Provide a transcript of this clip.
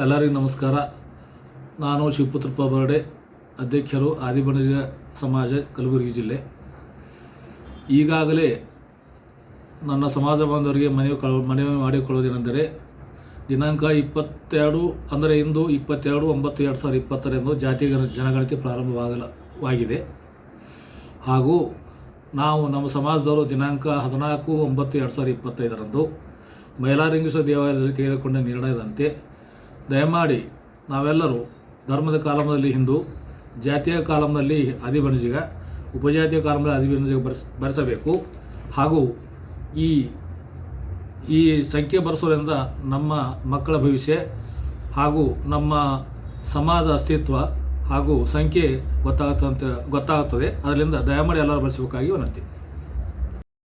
ಎಲ್ಲರಿಗೂ ನಮಸ್ಕಾರ. ನಾನು ಶಿವಪುತ್ರಪ್ಪ ಬರ್ಡೆ, ಅಧ್ಯಕ್ಷರು ಆದಿಬಣಜ ಸಮಾಜ, ಕಲಬುರಗಿ ಜಿಲ್ಲೆ. ಈಗಾಗಲೇ ನನ್ನ ಸಮಾಜ ಬಾಂಧವರಿಗೆ ಮನವಿ ಕಳ, ಮನವಿ ಮಾಡಿಕೊಳ್ಳೋದೇನೆಂದರೆ, ದಿನಾಂಕ ಇಪ್ಪತ್ತೆರಡು, ಅಂದರೆ ಇಂದು ಇಪ್ಪತ್ತೆರಡು ಒಂಬತ್ತು ಎರಡು ಸಾವಿರದ ಇಪ್ಪತ್ತರಂದು ಜಾತಿ ಗಣ, ಜನಗಣತಿ ಪ್ರಾರಂಭವಾಗಲವಾಗಿದೆ ಹಾಗೂ ನಾವು ನಮ್ಮ ಸಮಾಜದವರು ದಿನಾಂಕ ಹದಿನಾಲ್ಕು ಒಂಬತ್ತು ಎರಡು ಸಾವಿರದ ಇಪ್ಪತ್ತೈದರಂದು ಮೈಲಾರಿಂಗೇಶ್ವರ ದೇವಾಲಯದಲ್ಲಿ ತೆಗೆದುಕೊಂಡ ನಿರ್ಣಯದಂತೆ ದಯಮಾಡಿ ನಾವೆಲ್ಲರೂ ಧರ್ಮದ ಕಾಲಮದಲ್ಲಿ ಹಿಂದೂ, ಜಾತಿಯ ಕಾಲಮದಲ್ಲಿ ಆದಿಬಣಜಿಗ ಉಪಜಾತಿಯ ಕಾಲಮದಲ್ಲಿ ಆದಿಬಣಜಿಗ ಬರೆಸ್, ಬರೆಸಬೇಕು. ಹಾಗೂ ಈ ಈ ಸಂಖ್ಯೆ ಬರೆಸೋದ್ರಿಂದ ನಮ್ಮ ಮಕ್ಕಳ ಭವಿಷ್ಯ ಹಾಗೂ ನಮ್ಮ ಸಮಾಜ ಅಸ್ತಿತ್ವ ಹಾಗೂ ಸಂಖ್ಯೆ ಗೊತ್ತಾಗುತ್ತಂತ ಗೊತ್ತಾಗುತ್ತದೆ ಅದರಿಂದ ದಯಮಾಡಿ ಎಲ್ಲರೂ ಬರೆಸಬೇಕಾಗಿ ವಿನಂತಿ.